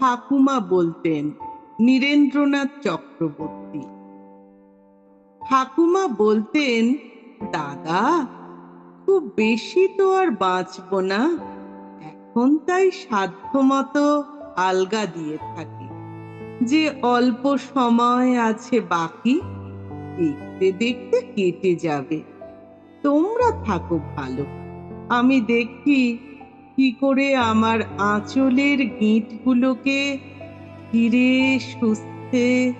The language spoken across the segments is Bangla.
ঠাকুমা বলতেন, নীরেন্দ্রনাথ চক্রবর্তী। ঠাকুমা বলতেন, দাদা, খুব বেশি তো আর বাঁচবো না। এখন তাই সাধ্যমতো আলগা দিয়ে থাকি। যে অল্প সময় আছে বাকি, দেখতে দেখতে কেটে যাবে। তোমরা থাকো ভালো। আমি দেখি কি করে আমার আঁচলের গিঁটগুলোকে ধীরে সুস্থে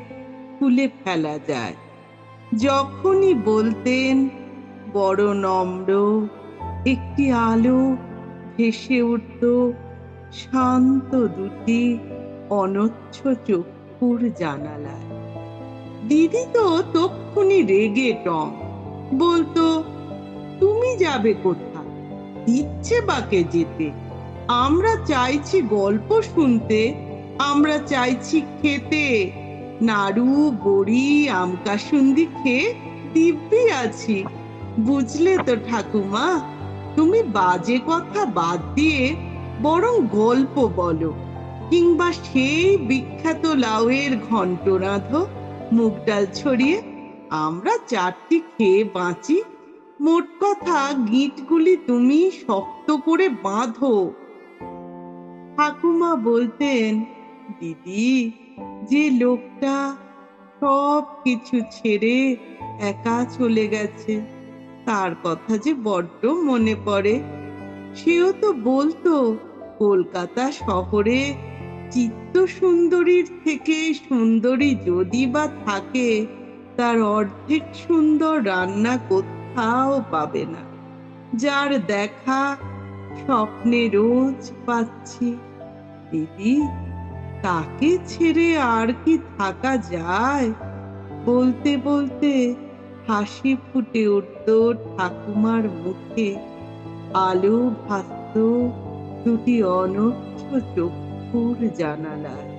খুলে ফেলা যায়? যখনই বলতেন, বড় নম্র, একটি আলো ভেসে উঠত, শান্ত দুটি অনচ্ছ চক্ষুর জানালায়। দিদি তো তক্ষুনি রেগে টম বলতো, তুমি যাবে কোথায়? ইচ্ছে বাকে যেতে। আমরা চাইছি গল্প শুনতে, আমরা চাইছি খেতে। নাড়ু, বড়ি, আম কাসুন্দি খেয়ে দিব্যি আছি। বুঝলে তো ঠাকুমা, তুমি বাজে কথা বাদ দিয়ে বরং গল্প বলো, কিংবা সেই বিখ্যাত লাউয়ের ঘন্ট রাঁধো মুগ ডাল ছড়িয়ে আমরা চারটি খেয়ে বাঁচি মোট কথা গিঁটগুলি তুমি শক্ত করে বাঁধো। ঠাকুমা বলতেন, দিদি, যে লোকটা সব কিছু ছেড়ে একা চলে গেছে, তার কথা যে বড্ড মনে পড়ে। সেও তো বলতো, কলকাতা শহরে চিত্ত সুন্দরীর থেকে সুন্দরী যদি বা থাকে, তার অর্ধেক সুন্দর রান্না কোথাও পাবে না। যার দেখা স্বপ্নে রোজ পাচ্ছি। দিদি, তাকে ছেড়ে আর কি থাকা যায়? বলতে বলতে হাসি ফুটে উঠত ঠাকুমার মুখে। আলো ভাসত দুটি অনক্ষ চক্ষুর জানালায়।